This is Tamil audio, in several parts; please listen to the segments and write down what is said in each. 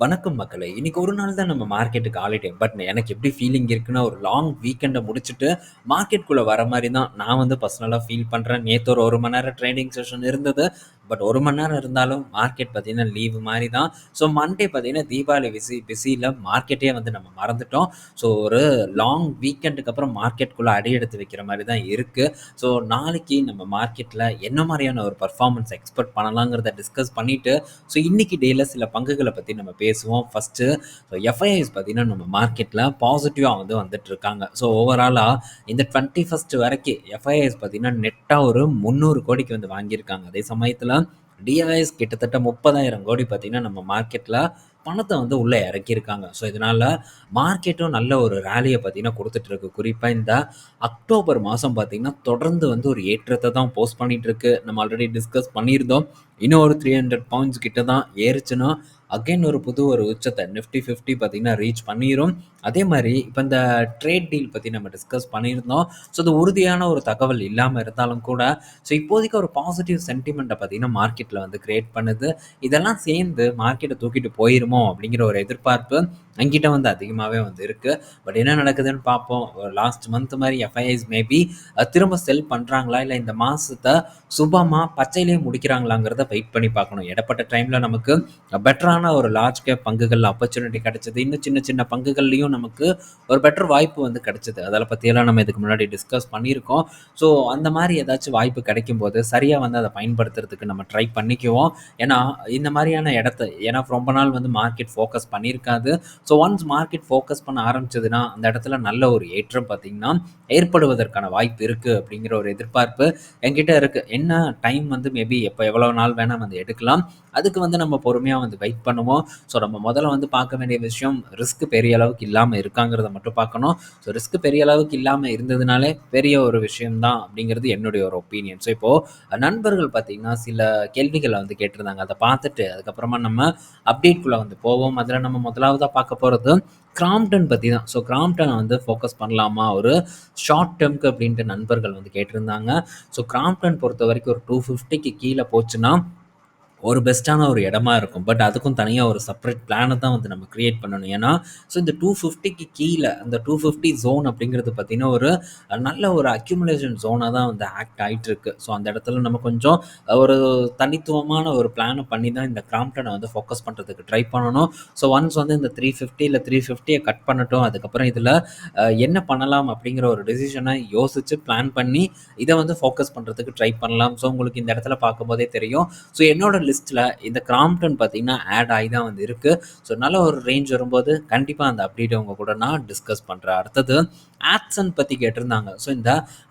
வணக்கம் மக்களே! இன்னைக்கு ஒரு நாள் தான் நம்ம மார்க்கெட்டுக்கு ஹாலிடே. பட் எனக்கு எப்படி ஃபீலிங் இருக்குன்னா, ஒரு லாங் வீக்கெண்டை முடிச்சுட்டு மார்க்கெட்டுக்குள்ளே வர மாதிரி தான் நான் வந்து பர்சனலாக ஃபீல் பண்ணுறேன் நேற்று ஒரு ஒரு மணி நேரம் ட்ரேடிங் செஷன் இருந்தது. பட் ஒரு மணி நேரம் இருந்தாலும் மார்க்கெட் பார்த்தீங்கன்னா, லீவு மாதிரி தான். ஸோ மண்டே பார்த்தீங்கன்னா, தீபாவளி விசி பிஸியில் மார்க்கெட்டே வந்து நம்ம மறந்துட்டோம். ஸோ ஒரு லாங் வீக்கெண்டுக்கு அப்புறம் மார்க்கெட்டுக்குள்ளே அடி எடுத்து வைக்கிற மாதிரி தான் இருக்குது ஸோ நாளைக்கு நம்ம மார்க்கெட்டில் என்ன மாதிரியான ஒரு பர்ஃபார்மன்ஸ் எக்ஸ்பெக்ட் பண்ணலாங்கிறத டிஸ்கஸ் பண்ணிவிட்டு ஸோ இன்றைக்கி டேல சில பங்குகளை பற்றி நம்ம பேசுவோம். ஃபஸ்ட்டு ஸோ எஃப்ஐஐஸ் பார்த்தீங்கன்னா, நம்ம மார்க்கெட்டில் பாசிட்டிவாக வந்து வந்துட்டுருக்காங்க. ஸோ ஓவராலாக இந்த 21 வரைக்கும் எஃப்ஐஐஸ் பார்த்தீங்கன்னா, நெட்டாக ஒரு 300 கோடிக்கு வந்து வாங்கியிருக்காங்க. அதே சமயத்தில் டிஐஎஸ் கிட்டத்தட்ட 30,000 கோடி பார்த்தீங்கன்னா, நம்ம மார்க்கெட்டில் பணத்தை வந்து உள்ளே இறக்கியிருக்காங்க. ஸோ இதனால மார்க்கெட்டும் நல்ல ஒரு ரேலியை பார்த்தீங்கன்னா, கொடுத்துட்ருக்கு குறிப்பாக இந்த அக்டோபர் மாதம் பார்த்தீங்கன்னா, தொடர்ந்து வந்து ஒரு ஏற்றத்தை தான் போஸ்ட் பண்ணிகிட்ருக்கு நம்ம ஆல்ரெடி டிஸ்கஸ் பண்ணியிருந்தோம். இன்னும் ஒரு 300 பாயிண்ட்ஸ் கிட்ட தான் ஏறிச்சுன்னா அகைன் ஒரு புது ஒரு உச்சத்தை நிஃப்டி 50 பார்த்தீங்கன்னா, ரீச் பண்ணிடும் அதே மாதிரி இப்போ இந்த ட்ரேட் டீல் பற்றி நம்ம டிஸ்கஸ் பண்ணியிருந்தோம். ஸோ அது உறுதியான ஒரு தகவல் இல்லாமல் இருந்தாலும் கூட, ஸோ இப்போதைக்கு ஒரு பாசிட்டிவ் சென்டிமெண்ட்டை பார்த்தீங்கன்னா, மார்க்கெட்டில் வந்து கிரியேட் பண்ணுது. இதெல்லாம் சேர்ந்து மார்க்கெட்டை தூக்கிட்டு போயிருமோ! அப்படிங்கிற ஒரு எதிர்பார்ப்பு அங்கிட்ட வந்து அதிகமாகவே வந்து இருக்குது பட் என்ன நடக்குதுன்னு பார்ப்போம். ஒரு லாஸ்ட் மந்த் மாதிரி எஃப்ஐஐஸ் மேபி திரும்ப செல் பண்ணுறாங்களா இல்லை இந்த மாதத்தை சுபமாக பச்சையிலேயே முடிக்கிறாங்களாங்கிறத வெயிட் பண்ணி பார்க்கணும். இடப்பட்ட டைமில் நமக்கு பெட்டரான ஒரு லார்ஜ் கேப் பங்குகளில் ஆப்பர்ச்சுனிட்டி கிடைச்சது. இன்னும் சின்ன சின்ன பங்குகள்லையும் நமக்கு ஒரு பெட்டர் வாய்ப்பு வந்து கிடைச்சது. அதில் பற்றியெல்லாம் நம்ம இதுக்கு முன்னாடி டிஸ்கஸ் பண்ணியிருக்கோம். ஸோ அந்த மாதிரி ஏதாச்சும் வாய்ப்பு கிடைக்கும் போது சரியாக வந்து அதை பயன்படுத்துறதுக்கு நம்ம ட்ரை பண்ணிக்குவோம். ஏன்னா, இந்த மாதிரியான இடத்த ஏன்னா ரொம்ப நாள் வந்து மார்க்கெட் ஃபோக்கஸ் பண்ணியிருக்காது. ஸோ ஒன்ஸ் மார்க்கெட் ஃபோக்கஸ் பண்ண ஆரம்பிச்சதுன்னா, அந்த இடத்துல நல்ல ஒரு ஏற்றம் பார்த்தீங்கன்னா, ஏற்படுவதற்கான வாய்ப்பு இருக்குது அப்படிங்கிற ஒரு எதிர்பார்ப்பு என்கிட்ட இருக்கு. என்ன டைம் வந்து மேபி எப்போ எவ்வளோ நாள் வேணால் வந்து எடுக்கலாம். அதுக்கு வந்து நம்ம பொறுமையாக வந்து வெயிட் பண்ணுவோம். ஸோ நம்ம முதல்ல வந்து பார்க்க வேண்டிய விஷயம் ரிஸ்க் பெரிய அளவுக்கு இல்லாமல் இருக்காங்கிறத மட்டும் பார்க்கணும். ஸோ ரிஸ்க் பெரிய அளவுக்கு இல்லாமல் இருந்ததுனாலே பெரிய ஒரு விஷயம்தான் அப்படிங்கிறது என்னுடைய ஒரு ஒப்பீனியன். ஸோ இப்போது நண்பர்கள் பார்த்தீங்கன்னா, சில கேள்விகளை வந்து கேட்டிருந்தாங்க. அதை பார்த்துட்டு அதுக்கப்புறமா நம்ம அப்டேட்குள்ளே வந்து போவோம். அதில் நம்ம முதலாவதாக பார்க்க போகிறது கிராம்ப்டன் பற்றி தான். ஸோ கிராம்டனை வந்து ஃபோக்கஸ் பண்ணலாமா? ஒரு ஷார்ட் டெர்ம்க்கு அப்படின்ட்டு நண்பர்கள் வந்து கேட்டிருந்தாங்க. ஸோ கிராம்ப்டன் பொறுத்தவரைக்கும் ஒரு டூ ஃபிஃப்டிக்கு கீழே போச்சுன்னா, ஒரு பெஸ்ட்டான ஒரு இடமா இருக்கும். பட் அதுக்கும் தனியாக ஒரு செப்பரேட் பிளானை தான் வந்து நம்ம கிரியேட் பண்ணணும். ஏன்னா, ஸோ இந்த டூ ஃபிஃப்டிக்கு கீழே அந்த 250 ஜோன் அப்படிங்கிறது பார்த்தீங்கன்னா, ஒரு நல்ல ஒரு அக்யூமுலேஷன் ஜோனாக தான் வந்து ஆக்ட் ஆயிட்டுருக்கு. ஸோ அந்த இடத்துல நம்ம கொஞ்சம் ஒரு தனித்துவமான ஒரு பிளானை பண்ணி தான் இந்த கிராம்ப்டனை வந்து ஃபோக்கஸ் பண்ணுறதுக்கு ட்ரை பண்ணணும். ஸோ ஒன்ஸ் வந்து இந்த த்ரீ ஃபிஃப்டி இல்லை த்ரீ ஃபிஃப்டியை கட் பண்ணட்டும். அதுக்கப்புறம் இதில் என்ன பண்ணலாம் அப்படிங்கிற ஒரு டிசிஷனை யோசிச்சு பிளான் பண்ணி, இதை வந்து ஃபோக்கஸ் பண்ணுறதுக்கு ட்ரை பண்ணலாம். ஸோ உங்களுக்கு இந்த இடத்துல பார்க்கும்போதே தெரியும். ஸோ என்னோட லிஸ்ட்டில் இந்த கிராம்ப்டன் பார்த்தீங்கன்னா, ஆட் ஆகி தான் வந்து இருக்குது ஸோ நல்ல ஒரு ரேஞ்ச் வரும்போது கண்டிப்பாக அந்த அப்டேட்டை உங்கள் கூட நான் டிஸ்கஸ் பண்ணுறேன் அடுத்தது ஆட்சன் பற்றி கேட்டிருந்தாங்க. ஸோ இந்த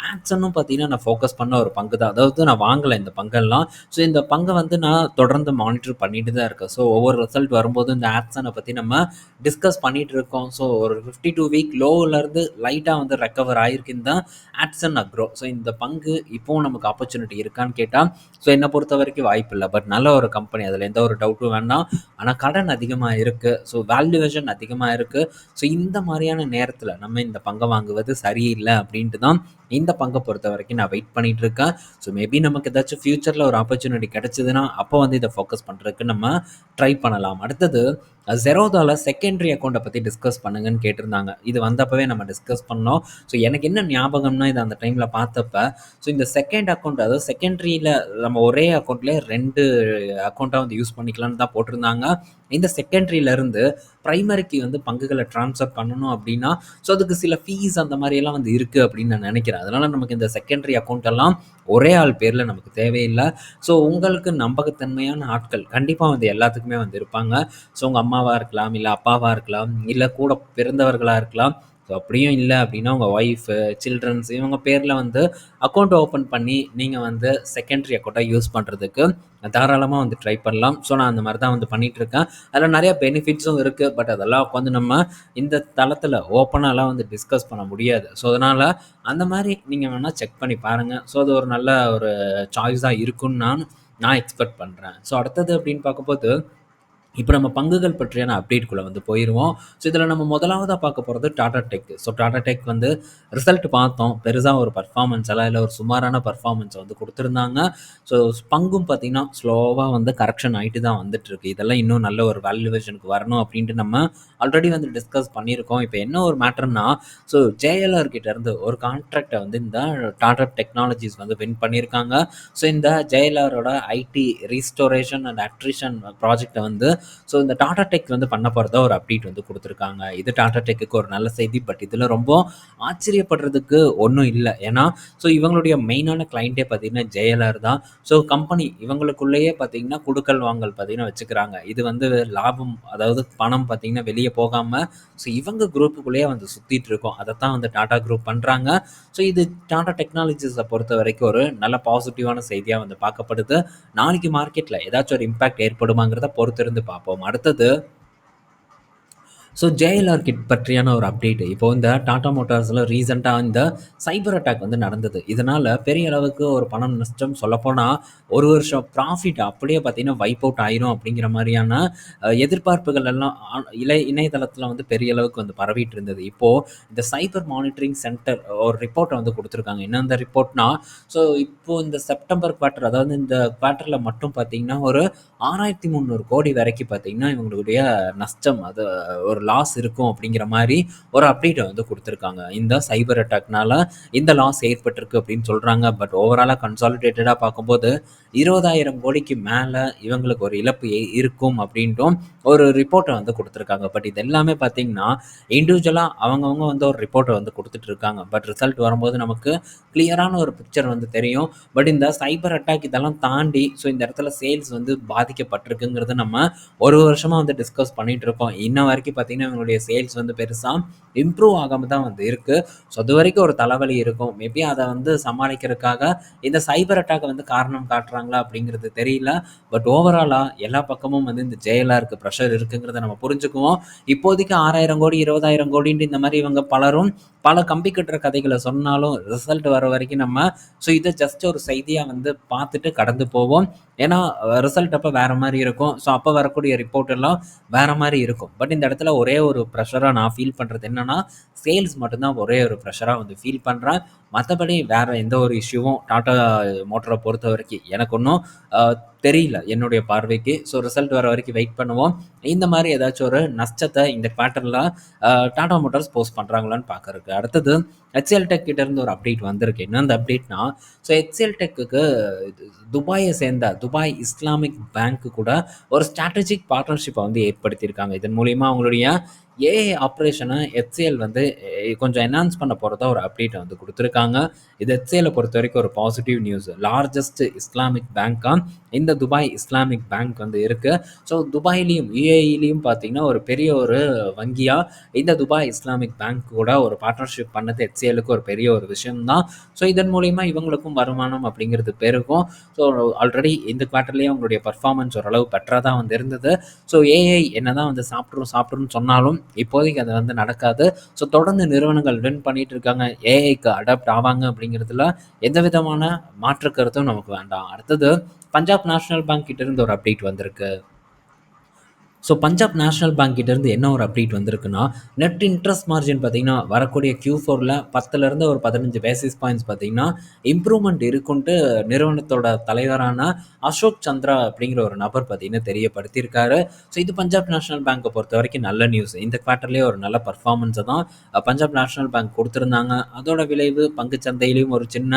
ஆட்சனும் பார்த்தீங்கன்னா, நான் ஃபோக்கஸ் பண்ண ஒரு பங்கு தான். அதாவது நான் வாங்கலை இந்த பங்கெல்லாம். ஸோ இந்த பங்கை வந்து நான் தொடர்ந்து மானிட்டர் பண்ணிட்டு தான் இருக்கேன். ஸோ ஒவ்வொரு ரிசல்ட் வரும்போது இந்த ஆட்சன பற்றி நம்ம டிஸ்கஸ் பண்ணிட்டு இருக்கோம். ஸோ ஒரு 52 வீக் லோவிலேருந்து லைட்டாக வந்து ரெக்கவர் ஆகிருக்குன்னு தான் ஆட்சன் அக்ரோ. ஸோ இந்த பங்கு இப்போவும் நமக்கு ஆப்பர்ச்சுனிட்டி இருக்கான்னு கேட்டால் ஸோ என்னை பொறுத்த வரைக்கும் வாய்ப்பு இல்லை பட் நல்ல ஒரு கம்பெனி. அதில் எந்த ஒரு டவுட்டும் வேண்டாம். ஆனா கடன் அதிகமா இருக்கு. ஸோ வேல்யூவேஷன் அதிகமா இருக்கு. ஸோ இந்த மாதிரியான நேரத்தில் நம்ம இந்த பங்கை வாங்குவது சரியில்லை அப்படின்ட்டு தான் இந்த பங்கை பொறுத்த வரைக்கும் நான் வெயிட் பண்ணிட்டு இருக்கேன். ஸோ மேபி நமக்கு ஏதாச்சும் ஃபியூச்சரில் ஒரு ஆப்பர்ச்சுனிட்டி கிடைச்சதுன்னா, அப்போ வந்து இதை ஃபோக்கஸ் பண்ணுறதுக்கு நம்ம ட்ரை பண்ணலாம். அடுத்தது ஜெரோதாவில் செகண்டரி அக்கௌண்ட்டை பற்றி டிஸ்கஸ் பண்ணுங்கன்னு கேட்டிருந்தாங்க. இது வந்தப்பவே நம்ம டிஸ்கஸ் பண்ணோம். ஸோ எனக்கு என்ன ஞாபகம்னா, இதை அந்த டைமில் பார்த்தப்ப, ஸோ இந்த செகண்ட் அக்கௌண்ட் அதாவது செகண்டரியில் நம்ம ஒரே அக்கௌண்ட்லேயே ரெண்டு அக்கௌண்ட்டாக வந்து யூஸ் பண்ணிக்கலாம்னு தான் போட்டிருந்தாங்க. இந்த செகண்ட்ரியிலேருந்து ப்ரைமரிக்கு வந்து பங்குகளை ட்ரான்ஸ்ஃபர் பண்ணணும் அப்படின்னா, ஸோ அதுக்கு சில ஃபீஸ் அந்த மாதிரியெல்லாம் வந்து இருக்குது அப்படின்னு நான் நினைக்கிறேன். அதனால் நமக்கு இந்த செகண்டரி அக்கௌண்ட் எல்லாம் ஒரே ஆள் பேரில் நமக்கு தேவையில்லை ஸோ உங்களுக்கு நம்பகத்தன்மையான ஆட்கள் கண்டிப்பாக வந்து எல்லாத்துக்குமே வந்து இருப்பாங்க. ஸோ உங்கள் அம்மாவாக இருக்கலாம், இல்லை அப்பாவாக இருக்கலாம், இல்லை கூட பிறந்தவர்களாக இருக்கலாம். ஸோ அப்படியும் இல்லை அப்படின்னா, உங்கள் ஒய்ஃபு, சில்ட்ரன்ஸ் இவங்க பேரில் வந்து அக்கௌண்ட் ஓப்பன் பண்ணி, நீங்கள் வந்து செகண்டரி அக்கௌண்ட்டாக யூஸ் பண்ணுறதுக்கு தாராளமாக வந்து ட்ரை பண்ணலாம். ஸோ நான் அந்த மாதிரி தான் வந்து பண்ணிகிட்ருக்கேன் அதில் நிறையா பெனிஃபிட்ஸும் இருக்குது பட் அதெல்லாம் உட்காந்து நம்ம இந்த தளத்தில் ஓப்பனாலாம் வந்து டிஸ்கஸ் பண்ண முடியாது. ஸோ அதனால் அந்த மாதிரி நீங்கள் வேணால் செக் பண்ணி பாருங்கள் ஸோ அது ஒரு நல்ல ஒரு சாய்ஸாக இருக்குன்னு நான் நான் எக்ஸ்பெக்ட் பண்ணுறேன் ஸோ அடுத்தது அப்படின்னு பார்க்கும்போது இப்போ நம்ம பங்குகள் பற்றியான அப்டேட்குள்ளே வந்து போயிருவோம். ஸோ இதில் நம்ம முதலாவதாக பார்க்க போகிறது Tata tech. So Tata tech வந்து ரிசல்ட் பார்த்தோம். பெருசாக ஒரு பர்ஃபார்மன்ஸ் எல்லாம் இல்லை ஒரு சுமாரான பர்ஃபார்மன்ஸை வந்து கொடுத்துருந்தாங்க ஸோ பங்கும் பார்த்தீங்கன்னா, ஸ்லோவாக வந்து கரெக்ஷன் ஆகிட்டு தான் வந்துட்டுருக்கு. இதெல்லாம் இன்னும் நல்ல ஒரு வேல்யூவேஷனுக்கு வரணும் அப்படின்ட்டு நம்ம ஆல்ரெடி வந்து டிஸ்கஸ் பண்ணியிருக்கோம். இப்போ என்ன ஒரு மேட்டர்னா, ஸோ ஜேஎல்ஆர் கிட்டேருந்து ஒரு கான்ட்ராக்டை வந்து இந்த டாடா டெக்னாலஜிஸ் வந்து வின் பண்ணியிருக்காங்க. ஸோ இந்த ஜேஎல்ஆரோட ஐடி ரீஸ்டோரேஷன் அண்ட் அட்ரிஷன் ப்ராஜெக்டை வந்து ஸோ இந்த டாடா டெக் வந்து பண்ண போறதா ஒரு அப்டேட் வந்து கொடுத்துருக்காங்க இது டாடா டெக்குக்கு ஒரு நல்ல செய்தி. பட் இதில் ரொம்ப ஆச்சரியப்படுறதுக்கு ஒன்றும் இல்லை ஏன்னா, ஸோ இவங்களுடைய மெயினான கிளைண்ட்டே பார்த்தீங்கன்னா, ஜெயலர் தான். ஸோ கம்பெனி இவங்களுக்குள்ளேயே பார்த்தீங்கன்னா, குடுக்கல் வாங்கல் பார்த்தீங்கன்னா வச்சுக்கிறாங்க. இது வந்து லாபம் அதாவது பணம் பார்த்தீங்கன்னா, வெளியே போகாம ஸோ இவங்க குரூப்புக்குள்ளேயே வந்து சுற்றிட்டு இருக்கோம் அதை தான் வந்து டாடா குரூப் பண்றாங்க. ஸோ இது டாடா டெக்னாலஜிஸை பொறுத்த வரைக்கும் ஒரு நல்ல பாசிட்டிவான செய்தியாக வந்து பார்க்கப்படுது. நாளைக்கு மார்க்கெட்டில் ஏதாச்சும் ஒரு இம்பாக்ட் ஏற்படுமாங்கிறத பொறுத்திருந்து பார்ப்போம். அடுத்தது ஸோ ஜேஎல்ஆர் கிட் பற்றியான ஒரு அப்டேட். இப்போ இந்த டாடா மோட்டார்ஸில் ரீசெண்டாக இந்த சைபர் அட்டாக் வந்து நடந்தது. இதனால் பெரிய அளவுக்கு ஒரு பணம் நஷ்டம் சொல்லப்போனால் ஒரு வருஷம் ப்ராஃபிட் அப்படியே பார்த்தீங்கன்னா, வைப் அவுட் ஆயிரும் அப்படிங்கிற மாதிரியான எதிர்பார்ப்புகள் எல்லாம் ஆ இலை இணையதளத்தில் வந்து பெரிய அளவுக்கு வந்து பரவிட்டு இருந்தது. இப்போது இந்த சைபர் மானிட்டரிங் சென்டர் ஒரு ரிப்போர்ட்டை வந்து கொடுத்துருக்காங்க என்ன அந்த ரிப்போர்ட்னா, ஸோ இப்போது இந்த செப்டம்பர் குவார்ட்டர் அதாவது இந்த குவார்ட்டரில் மட்டும் பார்த்தீங்கன்னா, ஒரு 6,300 கோடி வரைக்கும் பார்த்தீங்கன்னா, இவங்களுடைய நஷ்டம் அது ஒரு லாஸ் இருக்கும் அப்படிங்கிற மாதிரி ஒரு அப்டேட்டை வந்து கொடுத்துருக்காங்க இந்த சைபர் அட்டாக்னால இந்த லாஸ் ஏற்பட்டிருக்கு அப்படின்னு சொல்கிறாங்க பட் ஓவராலாக கன்சாலிடேட்டடாக பார்க்கும்போது 20,000 கோடிக்கு மேலே இவங்களுக்கு ஒரு இழப்பு இருக்கும் அப்படின்ட்டும் ஒரு ரிப்போர்ட்டை வந்து கொடுத்துருக்காங்க பட் இது எல்லாமே பார்த்தீங்கன்னா, இண்டிவிஜுவலாக அவங்கவுங்க வந்து ஒரு ரிப்போர்ட்டை வந்து கொடுத்துட்டு இருக்காங்க. பட் ரிசல்ட் வரும்போது நமக்கு கிளியரான ஒரு பிக்சர் வந்து தெரியும். பட் இந்த சைபர் அட்டாக் இதெல்லாம் தாண்டி ஸோ இந்த இடத்துல சேல்ஸ் வந்து பாதிக்கப்பட்டிருக்குங்கிறத நம்ம ஒரு வருஷமாக வந்து டிஸ்கஸ் பண்ணிகிட்டு இருக்கோம். இன்ன வரைக்கும் பார்த்தீங்கன்னா, இவங்களுடைய சேல்ஸ் வந்து பெருசாக இம்ப்ரூவ் ஆகாம தான் வந்து இருக்கு. ஸோ அதுவரைக்கும் ஒரு தலைவலி இருக்கும். மேபி அதை வந்து சமாளிக்கிறதுக்காக இந்த சைபர் அட்டாக் வந்து காரணம் காட்டுறாங்களா அப்படிங்கிறது தெரியல. பட் ஓவராலாக எல்லா பக்கமும் வந்து இந்த ஜேஎல்ஆருக்கு ப்ரெஷர் இருக்குங்கிறத நம்ம புரிஞ்சுக்குவோம். இப்போதைக்கு 6,000 கோடி, 20,000 கோடின்ட்டு இந்த மாதிரி இவங்க பலரும் பல கம்பி கட்டுற கதைகளை சொன்னாலும், ரிசல்ட் வர வரைக்கும் நம்ம ஸோ இதை ஜஸ்ட் ஒரு செய்தியாக வந்து பார்த்துட்டு கடந்து போவோம். ஏன்னா, ரிசல்ட் அப்போ வேறு மாதிரி இருக்கும். ஸோ அப்போ வரக்கூடிய ரிப்போர்ட் எல்லாம் வேற மாதிரி இருக்கும். பட் இந்த இடத்துல ஒரே ஒரு ப்ரெஷராக நான் ஃபீல் பண்ணுறது என்னென்னா சேல்ஸ் மட்டும்தான் ஒரே ஒரு ப்ரெஷராக வந்து ஃபீல் பண்ணுறேன் மற்றபடி வேறு எந்த ஒரு இஷ்யூவும் டாட்டா மோட்டரை பொறுத்த வரைக்கும் எனக்கு ஒன்றும் தெரியல என்னுடைய பார்வைக்கு. ஸோ ரிசல்ட் வர வரைக்கும் வெயிட் பண்ணுவோம். இந்த மாதிரி ஏதாச்சும் ஒரு நஷ்டத்தை இந்த குவார்ட்டரில் டாடா மோட்டார்ஸ் போஸ்ட் பண்ணுறாங்களான்னு பார்க்கறக்கு. அடுத்தது ஹெச்எல் டெக் இருந்து ஒரு அப்டேட் வந்திருக்கு. என்ன அந்த அப்டேட்னா, ஸோ ஹெச்எல் டெக்குக்கு துபாயை சேர்ந்த துபாய் இஸ்லாமிக் பேங்க் கூட ஒரு ஸ்ட்ராட்டஜிக் பார்ட்னர்ஷிப்பை வந்து ஏற்படுத்தியிருக்காங்க. இதன் மூலிமா அவங்களுடைய ஏஐ ஆப்ரேஷனை ஹெச்சிஎல் வந்து கொஞ்சம் என்ஹான்ஸ் பண்ண போகிறதா ஒரு அப்டேட் வந்து கொடுத்துருக்காங்க இது ஹெச்ஏஎல்ல பொறுத்த வரைக்கும் ஒரு பாசிட்டிவ் நியூஸ். லார்ஜஸ்ட் இஸ்லாமிக் பேங்க்காக இந்த துபாய் இஸ்லாமிக் பேங்க் வந்து இருக்குது ஸோ துபாயிலையும் யூஏஇலையும் பார்த்தீங்கன்னா, ஒரு பெரிய ஒரு வங்கியாக இந்த துபாய் இஸ்லாமிக் பேங்க் கூட ஒரு பார்ட்னர்ஷிப் பண்ணது ஹெச்சிஎல்லுக்கு ஒரு பெரிய ஒரு விஷயம்தான் ஸோ இதன் மூலிமா இவங்களுக்கும் வருமானம் அப்படிங்கிறது பெருகும். ஸோ ஆல்ரெடி இந்த குவார்ட்டர்லேயே அவங்களுடைய பர்ஃபார்மன்ஸ் ஓரளவு பெட்டராக தான் வந்து இருந்தது. ஸோ ஏஐ என்ன தான் வந்து சாப்பிட்ரும் சாப்பிட்ரும்னு சொன்னாலும், இப்போதைக்கு அது வந்து நடக்காது. ஸோ தொடர்ந்து நிறுவனங்கள் வின் பண்ணிட்டு இருக்காங்க. ஏஐக்கு அடாப்ட் ஆவாங்க அப்படிங்கிறதுல எந்த விதமான மாற்று கருத்தும் நமக்கு வேண்டாம். அடுத்தது பஞ்சாப் நேஷனல் பேங்க் கிட்ட இருந்து ஒரு அப்டேட் வந்திருக்கு. ஸோ பஞ்சாப் நேஷனல் பேங்க் கிட்டேருந்து என்ன ஒரு அப்டேட் வந்திருக்குன்னா, நெட் இன்ட்ரெஸ்ட் மார்ஜின் பார்த்தீங்கன்னா, வரக்கூடிய Q4ல 10லருந்து ஒரு 15 பேசிஸ் பாயிண்ட்ஸ் பார்த்தீங்கன்னா, இம்ப்ரூவ்மெண்ட் இருக்குன்ட்டு நிறுவனத்தோட தலைவரான அசோக் சந்திரா அப்படிங்கிற ஒரு நபர் பார்த்தீங்கன்னா தெரியப்படுத்தியிருக்காரு. ஸோ இது பஞ்சாப் நேஷனல் பொறுத்த வரைக்கும் நல்ல நியூஸ். இந்த குவார்ட்டர்லேயே ஒரு நல்ல பர்ஃபார்மன்ஸை தான் பஞ்சாப் நேஷனல் பேங்க் கொடுத்துருந்தாங்க அதோட விளைவு பங்குச் சந்தையிலையும் ஒரு சின்ன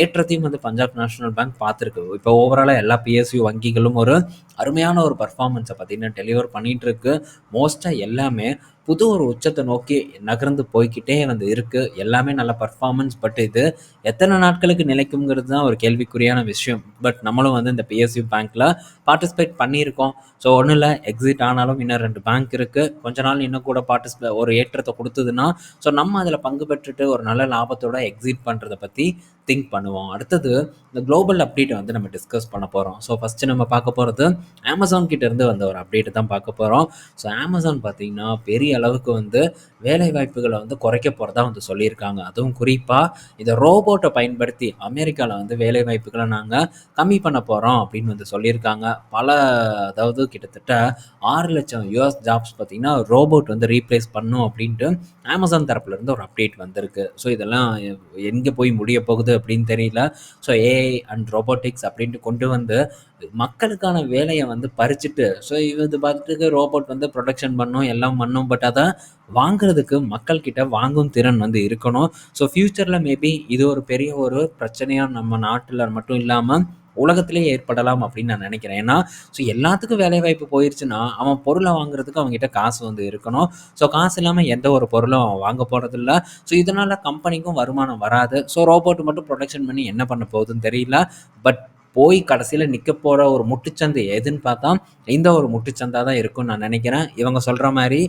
ஏற்றத்தையும் வந்து பஞ்சாப் நேஷனல் பேங்க் பார்த்துருக்கு இப்போ ஓவராலாக எல்லா பிஎஸ்யூ வங்கிகளும் ஒரு அருமையான ஒரு பர்ஃபார்மன்ஸை பார்த்தீங்கன்னா டெலிவர் பண்ணிட்டு இருக்கு. மோஸ்ட்டா எல்லாமே புது ஒரு உச்சத்தை நோக்கி நகர்ந்து போய்க்கிட்டே வந்து இருக்கு. எல்லாமே நல்ல பர்ஃபார்மன்ஸ் பட் இது எத்தனை நாட்களுக்கு நிலைக்குங்கிறது தான் ஒரு கேள்விக்குறியான விஷயம். பட் நம்மளும் வந்து இந்த பிஎஸ்யு பேங்க்ல பார்ட்டிசிபேட் பண்ணியிருக்கோம். ஸோ ஒன்றும் இல்லை எக்ஸிட் ஆனாலும் இன்னும் ரெண்டு பேங்க் இருக்கு. கொஞ்ச நாள் இன்னும் கூட பார்ட்டிசிபே ஒரு ஏற்றத்தை கொடுத்ததுன்னா ஸோ நம்ம அதில் பங்கு பெற்றுட்டு ஒரு நல்ல லாபத்தோட எக்ஸிட் பண்ணுறத பற்றி திங்க் பண்ணுவோம். அடுத்தது இந்த குளோபல் அப்டேட்டை வந்து நம்ம டிஸ்கஸ் பண்ண போகிறோம் ஸோ ஃபர்ஸ்ட்டு நம்ம பார்க்க போகிறது அமேசான் கிட்டேருந்து வந்த ஒரு அப்டேட்டு தான் பார்க்க போகிறோம் ஸோ அமேசான் பார்த்தீங்கன்னா, பெரிய அளவுக்கு வந்து வேலைவாய்ப்புகள வந்து குறைக்க போகிறதா வந்து சொல்லியிருக்காங்க. அதுவும் குறிப்பாக இதை ரோபோட்டை பயன்படுத்தி அமெரிக்காவில் வந்து வேலைவாய்ப்புகள நாங்கள் கம்மி பண்ண போகிறோம் அப்படின்னு வந்து சொல்லியிருக்காங்க. பல அதாவது கிட்டத்தட்ட ஆறு லட்சம் யுஎஸ் ஜாப்ஸ் பார்த்தீங்கன்னா, ரோபோட் வந்து ரீப்ளேஸ் பண்ணும் அப்படின்ட்டு அமேசான் தரப்புலேருந்து ஒரு அப்டேட் வந்திருக்கு. ஸோ இதெல்லாம் எங்கே போய் முடிய போகுது அப்படின்னு தெரியல. ஸோ ஏஐ அண்ட் ரோபோட்டிக்ஸ் அப்படின்ட்டு கொண்டு வந்து மக்களுக்கான வேலையை வந்து பறிச்சுட்டு, ஸோ இது பார்த்துட்டு ரோபோட் வந்து ப்ரொடக்ஷன் பண்ணும், எல்லாம் பண்ணும். பட் அதை வாங்குறதுக்கு மக்கள் கிட்ட வாங்கும் திறன் வந்து இருக்கணும். ஸோ ஃப்யூச்சரில் மேபி இது ஒரு பெரிய ஒரு பிரச்சனையாக நம்ம நாட்டில் மட்டும் இல்லாமல் உலகத்திலேயே ஏற்படலாம் அப்படின்னு நான் நினைக்கிறேன். ஏன்னா, ஸோ எல்லாத்துக்கும் வேலைவாய்ப்பு போயிருச்சுன்னா, அவன் பொருளை வாங்குறதுக்கு அவங்ககிட்ட காசு வந்து இருக்கணும். ஸோ காசு இல்லாமல் எந்த ஒரு பொருளும் அவன் வாங்க போகிறதில்ல ஸோ இதனால் கம்பெனிக்கும் வருமானம் வராது. ஸோ ரோபோட் மட்டும் ப்ரொடக்ஷன் பண்ணி என்ன பண்ண போகுதுன்னு தெரியல. பட் போய் கடைசியில் நிற்க போகிற ஒரு முட்டுச்சந்தை எதுன்னு பார்த்தா, இந்த ஒரு முட்டுச்சந்தா தான் இருக்கும்னு நான் நினைக்கிறேன். இவங்க சொல்கிற மாதிரி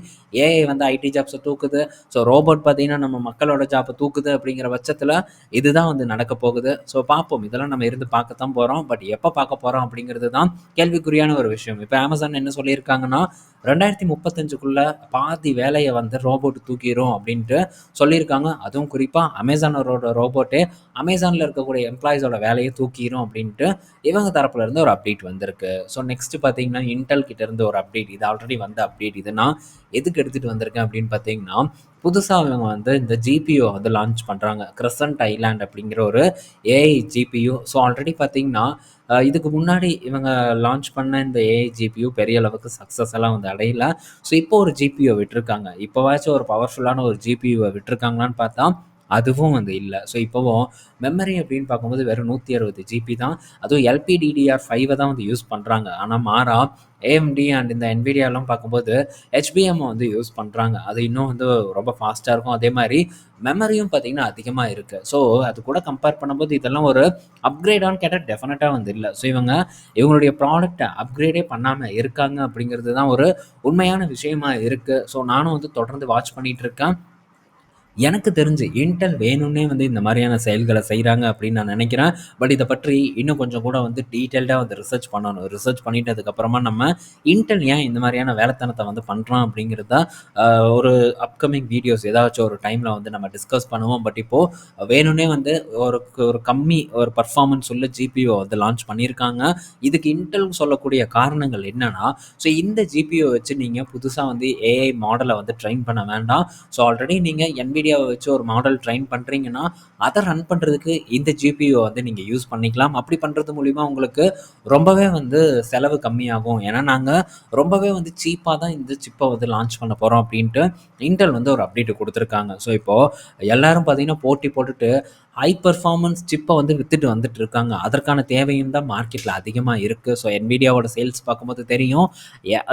ஏஐ வந்து ஐடி ஜாப்ஸை தூக்குது. ஸோ ரோபோட் பார்த்தீங்கன்னா, நம்ம மக்களோட ஜாப்பை தூக்குது அப்படிங்கிற பட்சத்தில் இதுதான் வந்து நடக்கப் போகுது. ஸோ பார்ப்போம். இதெல்லாம் நம்ம இருந்து பார்க்கத்தான் போகிறோம் பட் எப்போ பார்க்க போகிறோம் அப்படிங்கிறது தான் கேள்விக்குறியான ஒரு விஷயம். இப்போ அமேசான் என்ன சொல்லியிருக்காங்கன்னா, 2035க்குள்ள பாதி வேலையை வந்து ரோபோட் தூக்கிடும் அப்படின்ட்டு சொல்லியிருக்காங்க. அதுவும் குறிப்பாக அமேசானோட ரோபோட்டே அமேசானில் இருக்கக்கூடிய எம்ப்ளாயீஸோட வேலையை தூக்கிடும் அப்படின்ட்டு இவங்க தரப்புல இருந்து ஒரு அப்டேட் வந்திருக்கு. ஸோ நெக்ஸ்ட் பார்த்தீங்கன்னா, இன்டல் கிட்ட இருந்து ஒரு அப்டேட். இது ஆல்ரெடி வந்த அப்டேட். இது நான் எதுக்கு எடுத்துட்டு வந்திருக்கேன் அப்படின்னு பார்த்தீங்கன்னா, புதுசாக இவங்க வந்து இந்த ஜிபியூ வந்து லான்ச் பண்ணுறாங்க கிரசன்ட் ஐலாண்ட் அப்படிங்கிற ஒரு ஏஐ ஜிபியூ. ஸோ ஆல்ரெடி பார்த்தீங்கன்னா, இதுக்கு முன்னாடி இவங்க லான்ச் பண்ண இந்த ஏஐ ஜிபியூ பெரிய அளவுக்கு சக்ஸஸ் எல்லாம் வந்து அடையல. ஸோ இப்போ ஒரு ஜிபியோ விட்டுருக்காங்க. இப்போவாச்சும் ஒரு பவர்ஃபுல்லான ஒரு ஜிபியூவை விட்டுருக்காங்களான்னு பார்த்தா, அதுவும் வந்து இல்லை ஸோ இப்போவும் மெமரி அப்படின்னு பார்க்கும்போது வெறும் 160 ஜிபி தான். அதுவும் எல்பிடிடிஆர் ஃபைவை தான் வந்து யூஸ் பண்ணுறாங்க ஆனால் மாறா ஏஎம்டி அண்ட் இந்த என்விடியாலாம் பார்க்கும்போது ஹெச்பிஎம் வந்து யூஸ் பண்ணுறாங்க அது இன்னும் வந்து ரொம்ப ஃபாஸ்ட்டாக இருக்கும். அதே மாதிரி மெமரியும் பார்த்தீங்கன்னா, அதிகமாக இருக்குது ஸோ அது கூட கம்பேர் பண்ணும்போது இதெல்லாம் ஒரு அப்கிரேடான்னு கேட்டால் டெஃபினட்டாக வந்து இல்லை ஸோ இவங்க இவங்களுடைய ப்ராடக்டை அப்கிரேடே பண்ணாமல் இருக்காங்க அப்படிங்கிறது தான் ஒரு உண்மையான விஷயமா இருக்குது ஸோ நானும் வந்து தொடர்ந்து வாட்ச் பண்ணிகிட்டு இருக்கேன். எனக்கு தெரிஞ்சு இன்டெல் வேணும்னே வந்து இந்த மாதிரியான செயல்களை செய்கிறாங்க அப்படின்னு நான் நினைக்கிறேன். பட் இதை பற்றி இன்னும் கொஞ்சம் கூட வந்து டீட்டெயில்டாக வந்து ரிசர்ச் பண்ணணும். ரிசர்ச் பண்ணிட்டதுக்கப்புறமா நம்ம இன்டெல் ஏன் இந்த மாதிரியான வேலைத்தனத்தை வந்து பண்ணுறோம் அப்படிங்கிறது தான் ஒரு அப்கமிங் வீடியோஸ் ஏதாச்சும் ஒரு டைமில் வந்து நம்ம டிஸ்கஸ் பண்ணுவோம். பட் இப்போது வேணும்னே வந்து ஒரு ஒரு கம்மி ஒரு பர்ஃபார்மன்ஸ் உள்ள ஜிபிஓ வந்து லான்ச் பண்ணியிருக்காங்க. இதுக்கு இன்டெல் சொல்லக்கூடிய காரணங்கள் என்னென்னா ஸோ இந்த ஜிபிஓ வச்சு நீங்கள் புதுசாக வந்து ஏஐ மாடலை வந்து ட்ரெயின் பண்ண வேண்டாம். ஸோ ஆல்ரெடி நீங்கள் நீங்க ஐடியாவை வச்சு ஒரு மாடல் ட்ரெயின் பண்ணுறீங்கன்னா அதை ரன் பண்ணுறதுக்கு இந்த ஜிபியூவ வந்து நீங்கள் யூஸ் பண்ணிக்கலாம். அப்படி பண்ணுறது மூலிமா உங்களுக்கு ரொம்பவே வந்து செலவு கம்மியாகும். ஏன்னா நாங்கள் ரொம்பவே வந்து சீப்பாக தான் இந்த சிப்பை வந்து லான்ச் பண்ண போகிறோம் அப்படின்ட்டு இன்டெல் வந்து ஒரு அப்டேட் கொடுத்துருக்காங்க ஸோ இப்போ எல்லாரும் பார்த்தீங்கன்னா, போட்டி போட்டுட்டு ஹை பர்ஃபார்மன்ஸ் சிப்பை வந்து வித்துட்டு வந்துட்டு இருக்காங்க. அதற்கான தேவையும் தான் மார்க்கெட்டில் அதிகமாக இருக்குது ஸோ NVIDIAவோட சேல்ஸ் பார்க்கும்போது தெரியும்.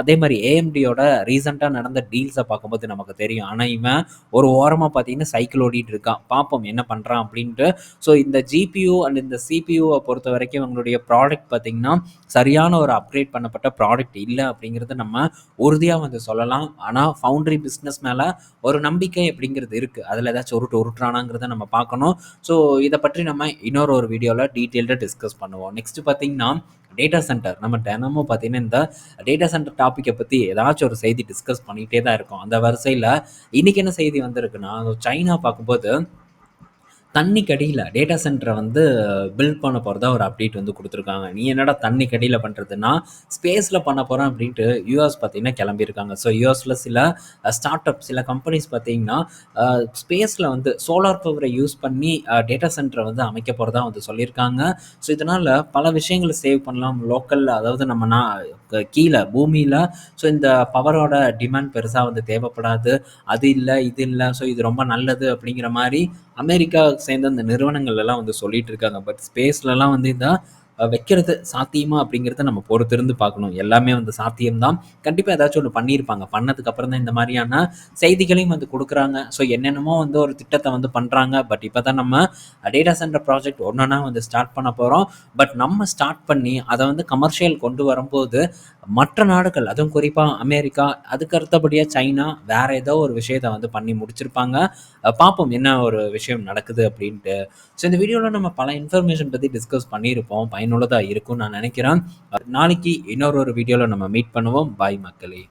அதே மாதிரி ஏஎம்டியோட ரீசெண்டாக நடந்த டீல்ஸை பார்க்கும்போது நமக்கு தெரியும். ஆனால் இவன் ஒரு ஓரமாக பார்த்தீங்கன்னா, சைக்கிள் ஓடிட்டு இருக்கான். பார்ப்போம் என்ன பண்ணுறான் அப்படின்ட்டு. ஸோ இந்த ஜிபியூ அண்ட் இந்த சிபியூவை பொறுத்த வரைக்கும் இவங்களுடைய ப்ராடக்ட் பார்த்தீங்கன்னா, சரியான ஒரு அப்கிரேட் பண்ணப்பட்ட ப்ராடக்ட் இல்லை அப்படிங்கிறத நம்ம உறுதியாக வந்து சொல்லலாம். ஆனால் ஃபவுண்ட்ரி பிஸ்னஸ் மேலே ஒரு நம்பிக்கை அப்படிங்கிறது இருக்குது அதில் ஏதாச்சும் உருட்டு உருட்டுறானாங்கிறத நம்ம பார்க்கணும். ஸோ ஸோ இதை பற்றி நம்ம இன்னொரு ஒரு வீடியோவில் டீட்டெயில்டாக டிஸ்கஸ் பண்ணுவோம். நெக்ஸ்ட் பார்த்தீங்கன்னா, டேட்டா சென்டர். நம்ம தினமும் பார்த்தீங்கன்னா, இந்த டேட்டா சென்டர் டாப்பிக்கை பற்றி ஏதாச்சும் ஒரு செய்தி டிஸ்கஸ் பண்ணிகிட்டே தான் இருக்கும் அந்த வரிசையில் இன்றைக்கி என்ன செய்தி வந்திருக்குன்னா, சைனா பார்க்கும்போது தண்ணிக்கு அடியில் டேட்டா சென்டரை வந்து பில்ட் பண்ண போகிறதா ஒரு அப்டேட் வந்து கொடுத்துருக்காங்க நீ என்னடா தண்ணிக்கு கடியில் பண்ணுறதுன்னா ஸ்பேஸில் பண்ண போகிறேன் அப்படின்ட்டு யூஎஸ் பார்த்தீங்கன்னா கிளம்பியிருக்காங்க. ஸோ யூஎஸில் சில ஸ்டார்ட் அப் சில கம்பெனிஸ் பார்த்தீங்கன்னா, ஸ்பேஸில் வந்து சோலார் பவரை யூஸ் பண்ணி டேட்டா சென்டரை வந்து அமைக்க போகிறதா வந்து சொல்லியிருக்காங்க. ஸோ இதனால் பல விஷயங்களை சேவ் பண்ணலாம். லோக்கலில் அதாவது நம்ம நான் கீழ பூமியில் ஸோ இந்த பவரோட டிமாண்ட் பெருசா வந்து தேவைப்படாது. அது இல்லை இது இல்லை ஸோ இது ரொம்ப நல்லது அப்படிங்கிற மாதிரி அமெரிக்கா சேர்ந்த அந்த நிறுவனங்கள் எல்லாம் வந்து சொல்லிட்டு இருக்காங்க. பட் ஸ்பேஸ்லலாம் வந்து இந்த வைக்கிறது சாத்தியமா அப்படிங்கிறத நம்ம பொறுத்திருந்து பார்க்கணும். எல்லாமே வந்து சாத்தியம் தான். கண்டிப்பா ஏதாச்சும் ஒன்று பண்ணியிருப்பாங்க. பண்ணதுக்கு அப்புறம் தான் இந்த மாதிரியான செய்திகளையும் வந்து கொடுக்குறாங்க ஸோ என்னென்னமோ வந்து ஒரு திட்டத்தை வந்து பண்றாங்க. பட் இப்போ தான் நம்ம டேட்டா சென்டர் ப்ராஜெக்ட் ஒன்றா வந்து ஸ்டார்ட் பண்ண போறோம். பட் நம்ம ஸ்டார்ட் பண்ணி அதை வந்து கமர்ஷியல் கொண்டு வரும்போது, மற்ற நாடுகள் அதுவும் குறிப்பாக அமெரிக்கா, அதுக்கு அடுத்தபடியாக சைனா வேற ஏதோ ஒரு விஷயத்தை வந்து பண்ணி முடிச்சிருப்பாங்க. பார்ப்போம் என்ன ஒரு விஷயம் நடக்குது அப்படின்ட்டு. ஸோ இந்த வீடியோவில் நம்ம பல இன்ஃபர்மேஷன் பற்றி டிஸ்கஸ் பண்ணியிருப்போம். பயனுள்ளதாக இருக்கும்னு நான் நினைக்கிறேன். நாளைக்கு இன்னொரு ஒரு வீடியோவில் நம்ம மீட் பண்ணுவோம். பாய் மக்களே!